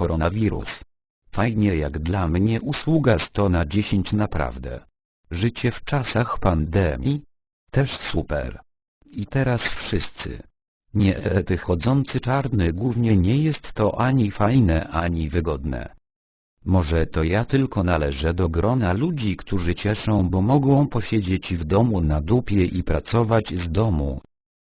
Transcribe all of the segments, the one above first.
koronawirus. Fajnie jak dla mnie usługa 100 na 10 naprawdę. Życie w czasach pandemii? Też super. I teraz wszyscy. Nie ety chodzący czarny głównie nie jest to ani fajne ani wygodne. Może to ja tylko należę do grona ludzi, którzy cieszą, bo mogą posiedzieć w domu na dupie i pracować z domu.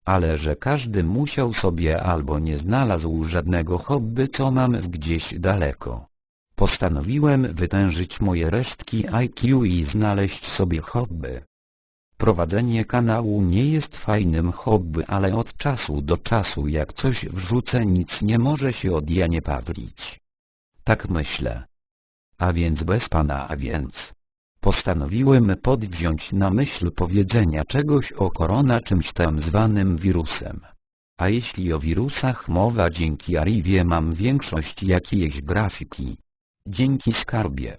Ale że każdy musiał sobie albo nie znalazł żadnego hobby co mam gdzieś daleko. Postanowiłem wytężyć moje resztki IQ i znaleźć sobie hobby. Prowadzenie kanału nie jest fajnym hobby, ale od czasu do czasu jak coś wrzucę nic nie może się od ja nie pawlić. Tak myślę. A więc bez pana a więc. Postanowiłem podwziąć na myśl powiedzenia czegoś o korona czymś tam zwanym wirusem. A jeśli o wirusach mowa dzięki Arrivie mam większość jakiejś grafiki. Dzięki skarbie.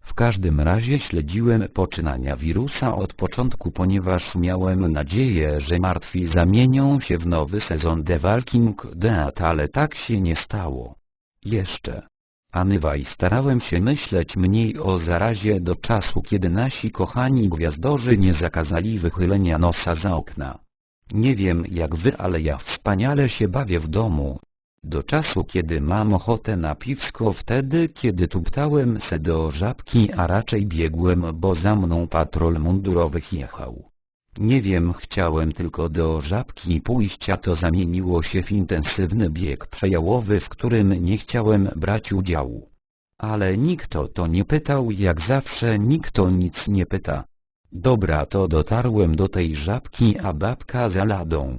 W każdym razie śledziłem poczynania wirusa od początku ponieważ miałem nadzieję, że martwi zamienią się w nowy sezon The Walking Dead ale tak się nie stało. Jeszcze. Anyway starałem się myśleć mniej o zarazie do czasu kiedy nasi kochani gwiazdorzy nie zakazali wychylenia nosa za okna. Nie wiem jak wy ale ja wspaniale się bawię w domu, do czasu kiedy mam ochotę na piwsko wtedy kiedy tuptałem se do żabki a raczej biegłem bo za mną patrol mundurowych jechał. Nie wiem chciałem tylko do żabki pójść a to zamieniło się w intensywny bieg przejałowy w którym nie chciałem brać udziału. Ale nikt o to nie pytał jak zawsze nikt o nic nie pyta. Dobra to dotarłem do tej żabki a babka za ladą.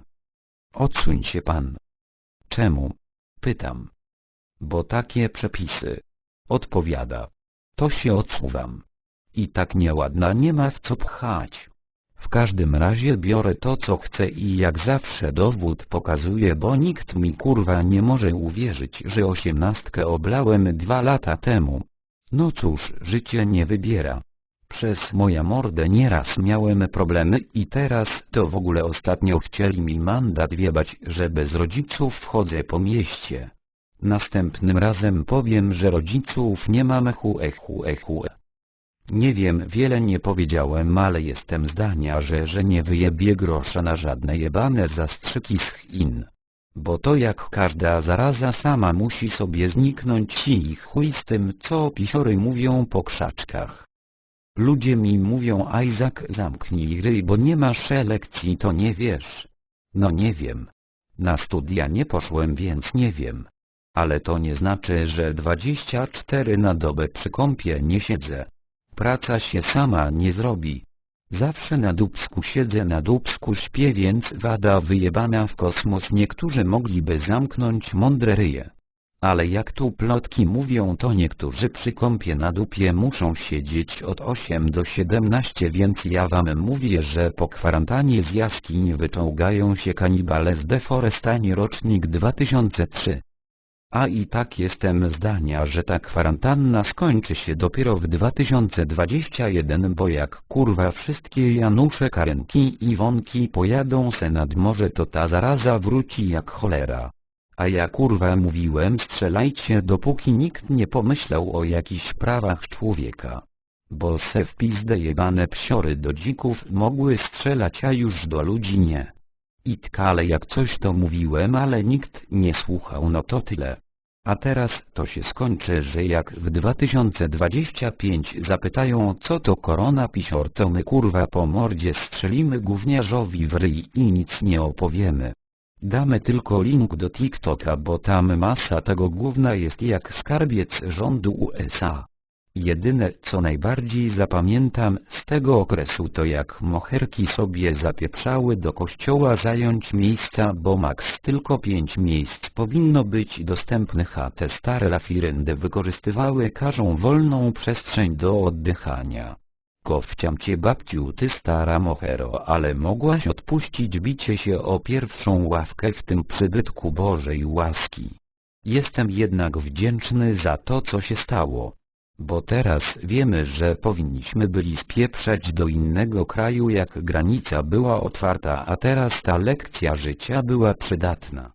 Odsuń się pan. Czemu? Pytam. Bo takie przepisy. Odpowiada. To się odsuwam. I tak nieładna nie ma w co pchać. W każdym razie biorę to co chcę i jak zawsze dowód pokazuję bo nikt mi kurwa nie może uwierzyć że osiemnastkę oblałem dwa lata temu. No cóż życie nie wybiera. Przez moja mordę nieraz miałem problemy i teraz to w ogóle ostatnio chcieli mi mandat wiebać, że bez rodziców wchodzę po mieście. Następnym razem powiem, że rodziców nie mam chue chue chue. Nie wiem wiele nie powiedziałem ale jestem zdania, że że nie wyjebie grosza na żadne jebane zastrzyki z Chin. Bo to jak każda zaraza sama musi sobie zniknąć i chuj z tym co pisiory mówią po krzaczkach. Ludzie mi mówią Isaac zamknij ryj bo nie masz lekcji to nie wiesz. No nie wiem. Na studia nie poszłem więc nie wiem. Ale to nie znaczy, że 24 na dobę przy kąpie nie siedzę. Praca się sama nie zrobi. Zawsze na dubsku siedzę na dubsku śpię więc wada wyjebana w kosmos niektórzy mogliby zamknąć mądre ryje. Ale jak tu plotki mówią to niektórzy przy kąpie na dupie muszą siedzieć od 8 do 17 więc ja wam mówię że po kwarantannie z jaskiń wyczołgają się kanibale z deforestanie rocznik 2003. A i tak jestem zdania, że ta kwarantanna skończy się dopiero w 2021 bo jak kurwa wszystkie Janusze Karenki i Wonki pojadą se nad morze to ta zaraza wróci jak cholera. A ja kurwa mówiłem strzelajcie dopóki nikt nie pomyślał o jakichś prawach człowieka. Bo se w pizdę jebane psiory do dzików mogły strzelać a już do ludzi nie. I tkale jak coś to mówiłem ale nikt nie słuchał no to tyle. A teraz to się skończy że jak w 2025 zapytają co to korona pisior to my kurwa po mordzie strzelimy gówniarzowi w ryj i nic nie opowiemy. Damy tylko link do TikToka bo tam masa tego gówna jest jak skarbiec rządu USA. Jedyne co najbardziej zapamiętam z tego okresu to jak moherki sobie zapieprzały do kościoła zająć miejsca bo maks tylko pięć miejsc powinno być dostępnych a te stare lafiryndy wykorzystywały każą wolną przestrzeń do oddychania. Kowciam cię babciu ty stara mohero ale mogłaś odpuścić bicie się o pierwszą ławkę w tym przybytku Bożej łaski. Jestem jednak wdzięczny za to co się stało. Bo teraz wiemy że powinniśmy byli spieprzać do innego kraju jak granica była otwarta a teraz ta lekcja życia była przydatna.